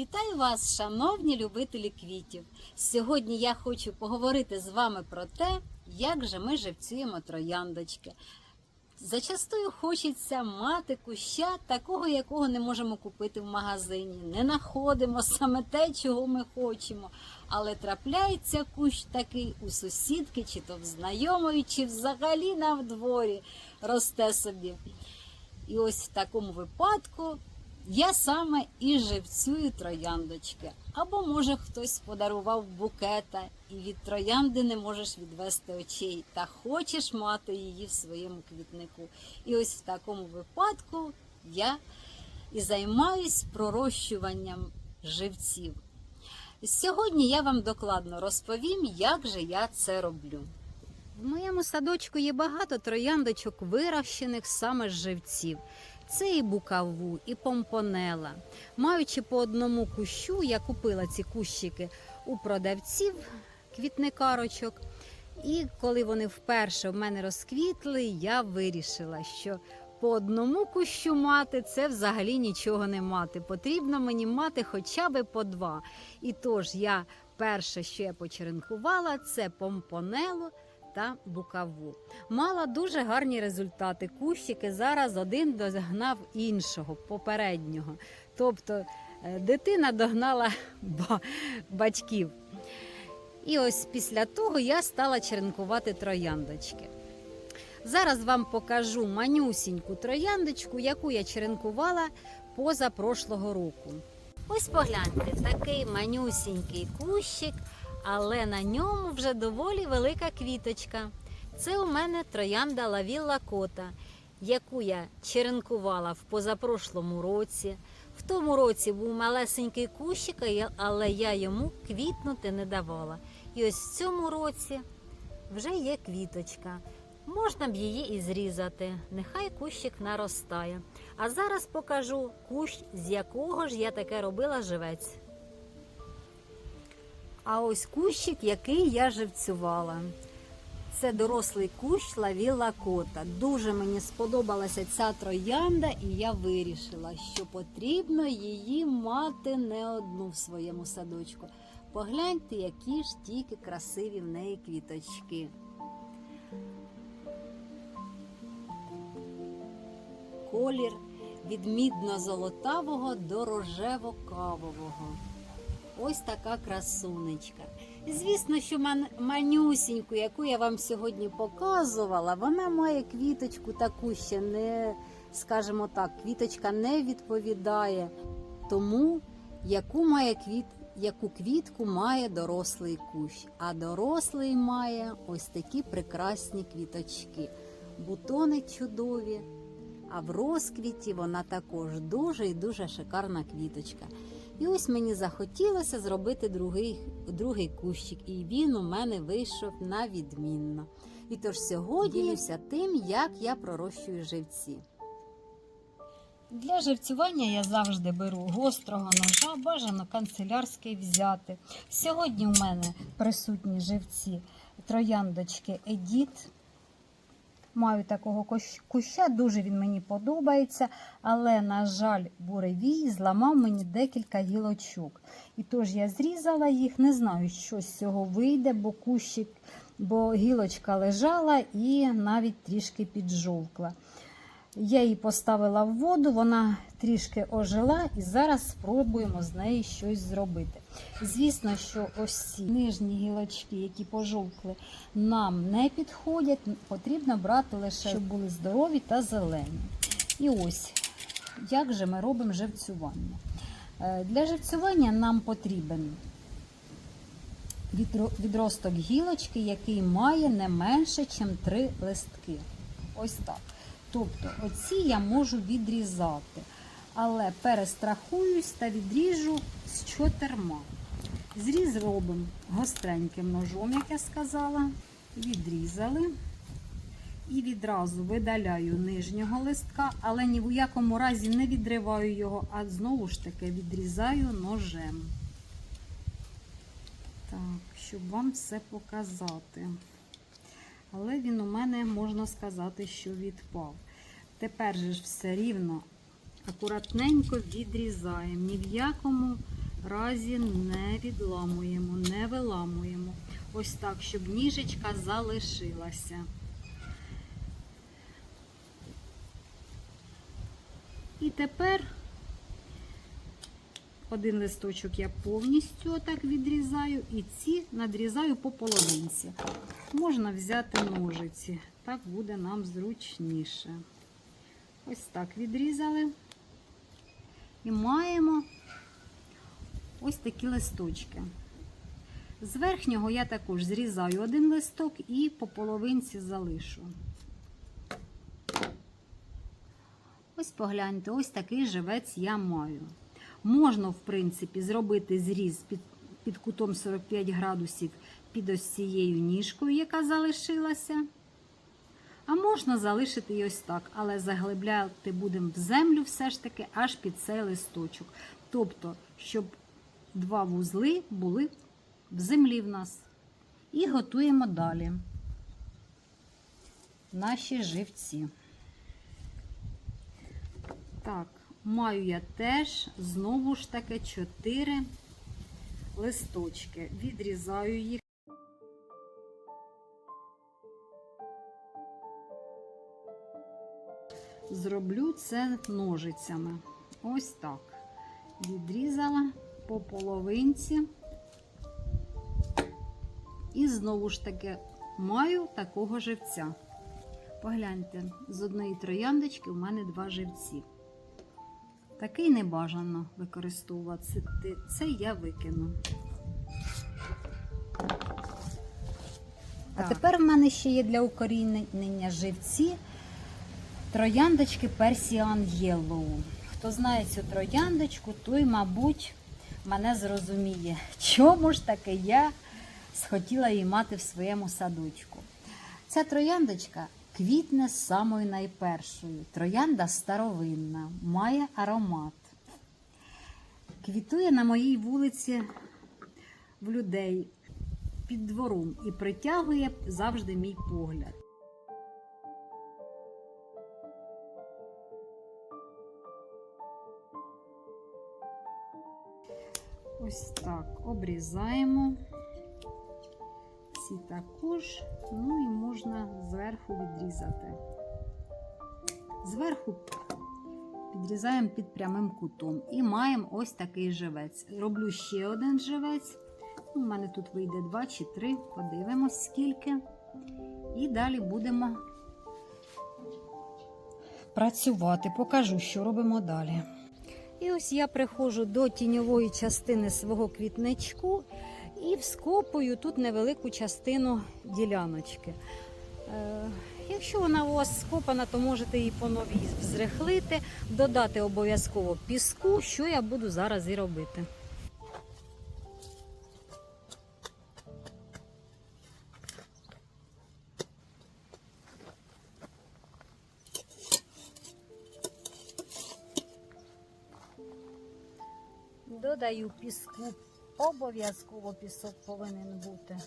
Вітаю вас, шановні любителі квітів. Сьогодні я хочу поговорити з вами про те, як же ми живцюємо трояндочки. Зачастую хочеться мати куща, такого, якого не можемо купити в магазині. Не знаходимо саме те, чого ми хочемо. Але трапляється кущ такий у сусідки, чи то в знайомої, чи взагалі на дворі росте собі. І ось в такому випадку я саме і живцюю трояндочки. Або, може, хтось подарував букета, і від троянди не можеш відвести очей, та хочеш мати її в своєму квітнику. І ось в такому випадку я і займаюсь пророщуванням живців. Сьогодні я вам докладно розповім, як же я це роблю. В моєму садочку є багато трояндочок, вирощених саме з живців. Це і букаву, і помпонела. Маючи по одному кущу, я купила ці кущики у продавців квітникарочок. І коли вони вперше в мене розквітли, я вирішила, що по одному кущу мати це взагалі нічого не мати. Потрібно мені мати хоча б по два. І тож я перше, що я почеренкувала, це помпонелу та букаву. Мала дуже гарні результати. Кущики зараз один догнав іншого, попереднього. Тобто е, дитина догнала ба- батьків. І ось після того я стала черенкувати трояндочки. Зараз вам покажу манюсіньку трояндочку, яку я черенкувала позапрошлого року. Ось погляньте, такий манюсінький кущик, але на ньому вже доволі велика квіточка. Це у мене троянда лавілла кота, яку я черенкувала в позапрошлому році. В тому році був малесенький кущик, але я йому квітнути не давала. І ось в цьому році вже є квіточка. Можна б її і зрізати. Нехай кущик наростає. А зараз покажу кущ, з якого ж я таке робила живець. А ось кущик, який я живцювала. Це дорослий кущ лавіла кота. Дуже мені сподобалася ця троянда, і я вирішила, що потрібно її мати не одну в своєму садочку. Погляньте, які ж тільки красиві в неї квіточки. Колір від мідно-золотавого до рожево-кавового. Ось така красунечка. Звісно, що ман- манюсіньку, яку я вам сьогодні показувала, вона має квіточку таку ще не, скажімо так, квіточка не відповідає тому, яку має квіт, яку квітку має дорослий кущ. А дорослий має ось такі прекрасні квіточки. Бутони чудові, а в розквіті вона також дуже і дуже шикарна квіточка. І ось мені захотілося зробити другий, другий кущик, і він у мене вийшов на відмінно. І тож сьогодні ділюся тим, як я пророщую живці. Для живцювання я завжди беру гострого ножа, бажано канцелярський взяти. Сьогодні у мене присутні живці трояндочки Едіт. Маю такого кущ- куща, дуже він мені подобається, але, на жаль, буревій зламав мені декілька гілочок. І тож я зрізала їх, не знаю, що з цього вийде, бо кущик, бо гілочка лежала і навіть трішки піджовкла. Я її поставила в воду, вона трішки ожила, і зараз спробуємо з неї щось зробити. Звісно, що ось ці нижні гілочки, які пожовкли, нам не підходять. Потрібно брати лише, щоб були здорові та зелені. І ось як же ми робимо живцювання. Е, Для живцювання нам потрібен відросток гілочки, який має не менше, ніж три листки. Ось так. Тобто, оці я можу відрізати, але перестрахуюсь та відріжу з чотирма. Зріз робимо гостреньким ножом, як я сказала. Відрізали. І відразу видаляю нижнього листка, але ні в якому разі не відриваю його, а знову ж таки відрізаю ножем. Так, щоб вам все показати. Але він у мене, можна сказати, що відпав. Тепер же ж все рівно акуратненько відрізаємо. Ні в якому разі не відламуємо, не виламуємо. Ось так, щоб ніжечка залишилася. І тепер один листочок я повністю отак відрізаю, і ці надрізаю по половинці. Можна взяти ножиці, так буде нам зручніше. Ось так відрізали. І маємо ось такі листочки. З верхнього я також зрізаю один листок і по половинці залишу. Ось погляньте, ось такий живець я маю. Можна, в принципі, зробити зріз під, під кутом 45 градусів під ось цією ніжкою, яка залишилася. А можна залишити і ось так, але заглибляти будемо в землю все ж таки аж під цей листочок. Тобто, щоб два вузли були в землі в нас. І готуємо далі наші живці. Так, маю я теж знову ж таки 4 листочки. Відрізаю їх. Зроблю це ножицями. Ось так. Відрізала по половинці. І знову ж таки маю такого живця. Погляньте, з одної трояндочки у мене два живці. Такий не бажано використовувати. Це я викину. А тепер в мене ще є для укорінення живці трояндочки Persian Yellow. Хто знає цю трояндочку, той, мабуть, мене зрозуміє, чому ж таки я схотіла її мати в своєму садочку. Ця трояндочка квітне з самою найпершою. Троянда старовинна, має аромат. Квітує на моїй вулиці в людей під двором і притягує завжди мій погляд. Ось так обрізаємо. Ці також, ну і можна зверху відрізати. Зверху підрізаємо під прямим кутом і маємо ось такий живець. Роблю ще один живець. У мене тут вийде два чи три. Подивимось, скільки. І далі будемо працювати. Покажу, що робимо далі. І ось я приходжу до тіньової частини свого квітничку і вскопую тут невелику частину діляночки. Е, Якщо вона у вас скопана, то можете її по новій взрихлити, додати обов'язково піску, що я буду зараз і робити. Додаю піску. Обов'язково пісок повинен бути.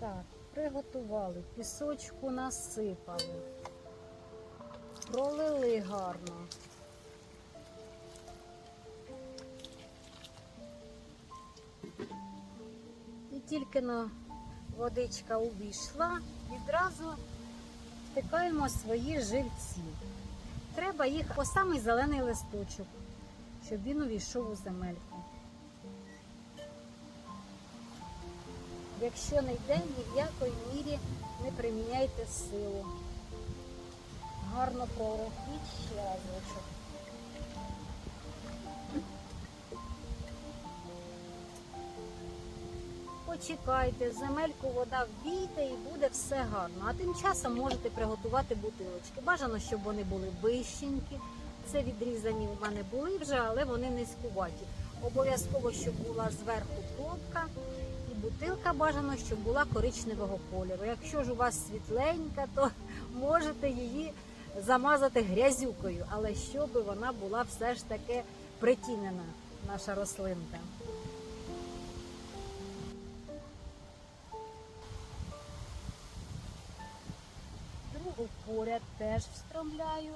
Так, приготували, пісочку насипали, пролили гарно. І тільки на водичка увійшла, відразу втикаємо свої живці. Треба їх по самий зелений листочок, щоб він увійшов у земельку. Якщо не йде, ні в якої мірі не приміняйте силу. Гарно прорахіть ще разочок. Почекайте, земельку вода вбійте і буде все гарно. А тим часом можете приготувати бутилочки. Бажано, щоб вони були вищенькі. Це відрізані у мене були вже, але вони низькуваті. Обов'язково, щоб була зверху пробка і бутилка бажано, щоб була коричневого кольору. Якщо ж у вас світленька, то можете її замазати грязюкою, але щоб вона була все ж таки притінена, наша рослинка. Другу поряд теж встромляю.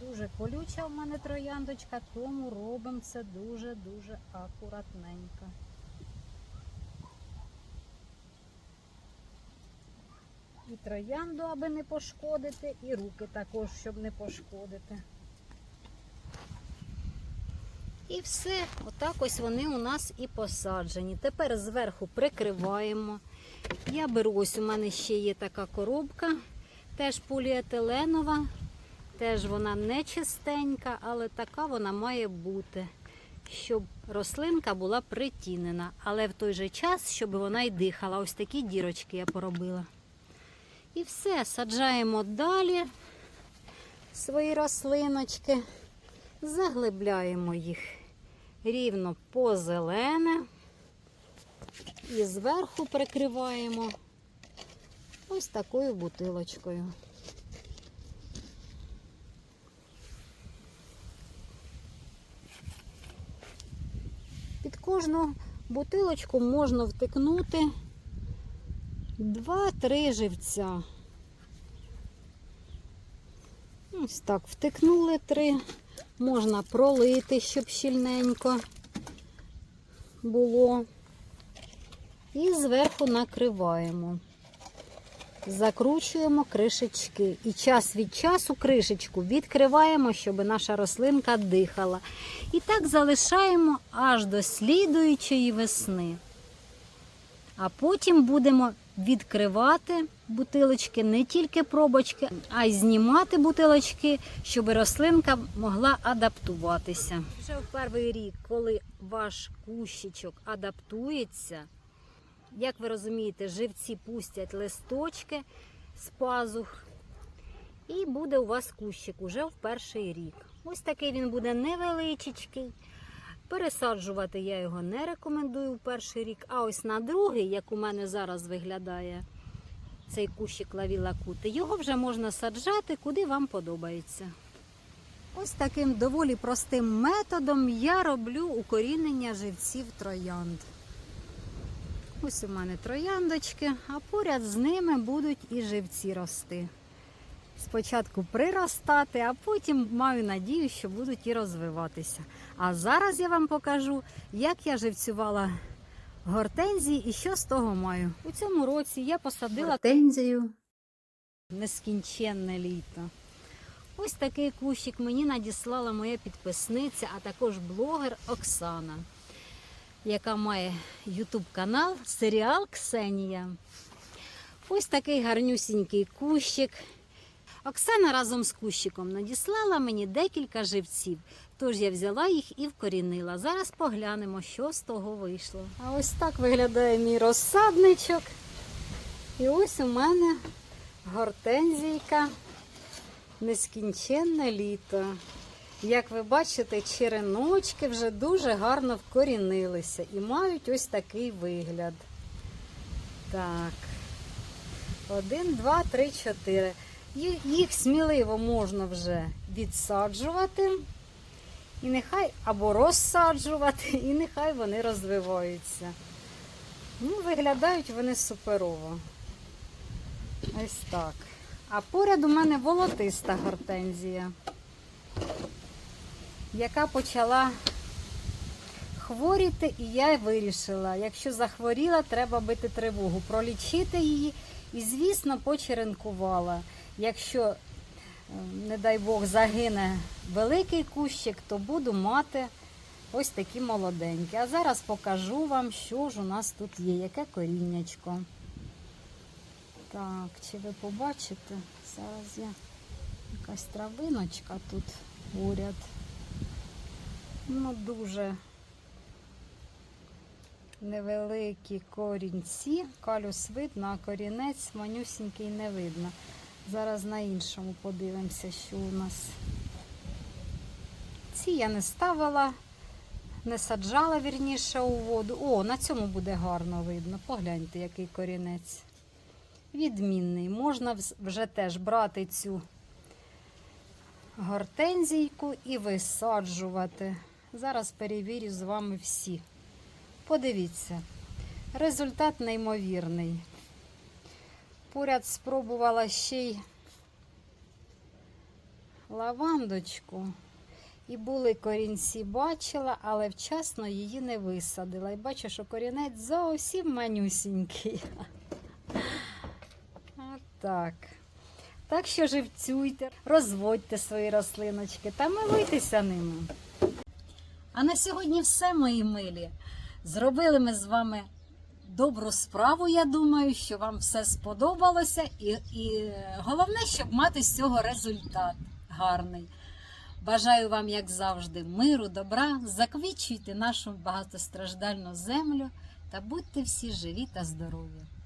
Дуже колюча в мене трояндочка, тому робимо це дуже-дуже акуратненько. І троянду, аби не пошкодити, і руки також, щоб не пошкодити. І все, отак ось вони у нас і посаджені. Тепер зверху прикриваємо. Я беру, ось у мене ще є така коробка, теж поліетиленова. Теж вона не чистенька, але така вона має бути, щоб рослинка була притінена. Але в той же час, щоб вона й дихала. Ось такі дірочки я поробила. І все, саджаємо далі свої рослиночки, заглибляємо їх рівно по зелене і зверху прикриваємо ось такою бутилочкою. Під кожну бутилочку можна втикнути 2-3 живця. Ось так, втикнули три. Можна пролити, щоб щільненько було. І зверху накриваємо. Закручуємо кришечки. І час від часу кришечку відкриваємо, щоб наша рослинка дихала. І так залишаємо аж до слідуючої весни. А потім будемо відкривати бутилочки, не тільки пробочки, а й знімати бутилочки, щоб рослинка могла адаптуватися. Вже в перший рік, коли ваш кущичок адаптується, як ви розумієте, живці пустять листочки з пазух, і буде у вас кущик уже в перший рік. Ось такий він буде невеличкий. Пересаджувати я його не рекомендую в перший рік. А ось на другий, як у мене зараз виглядає цей кущик лавіла кути, його вже можна саджати, куди вам подобається. Ось таким доволі простим методом я роблю укорінення живців троянд. Ось у мене трояндочки, а поряд з ними будуть і живці рости. Спочатку приростати, а потім маю надію, що будуть і розвиватися. А зараз я вам покажу, як я живцювала гортензії і що з того маю. У цьому році я посадила гортензію нескінченне літо. Ось такий кущик мені надіслала моя підписниця, а також блогер Оксана, яка має ютуб канал Серіал Ксенія. Ось такий гарнюсінький кущик. Оксана разом з кущиком надіслала мені декілька живців, тож я взяла їх і вкорінила. Зараз поглянемо, що з того вийшло. А ось так виглядає мій розсадничок. І ось у мене гортензійка нескінченне літо. Як ви бачите, череночки вже дуже гарно вкорінилися і мають ось такий вигляд. Так. Один, два, три, чотири. Їх сміливо можна вже відсаджувати, і нехай або розсаджувати, і нехай вони розвиваються. Ну, виглядають вони суперово. Ось так. А поряд у мене волотиста гортензія, яка почала хворіти, і я вирішила, якщо захворіла, треба бити тривогу, пролічити її і, звісно, почеренкувала. Якщо, е, не дай Бог, загине великий кущик, то буду мати ось такі молоденькі. А зараз покажу вам, що ж у нас тут є, яке коріннячко. Так, чи ви побачите? Зараз я якась травиночка тут поряд. Ну, дуже невеликі корінці. Калюс видно, а корінець манюсінький не видно. Зараз на іншому подивимося, що у нас. Ці я не ставила, не саджала вірніше у воду. О, на цьому буде гарно видно. Погляньте, який корінець. Відмінний. Можна вже теж брати цю гортензійку і висаджувати. Зараз перевірю з вами всі. Подивіться, результат неймовірний. Поряд спробувала ще й лавандочку. І були корінці, бачила, але вчасно її не висадила. І бачу, що корінець зовсім манюсінький. Отак. Так що живцюйте, розводьте свої рослиночки та милуйтеся ними. А на сьогодні все, мої милі. Зробили ми з вами добру справу. Я думаю, що вам все сподобалося, і, і головне, щоб мати з цього результат гарний. Бажаю вам, як завжди, миру, добра, заквічуйте нашу багатостраждальну землю та будьте всі живі та здорові.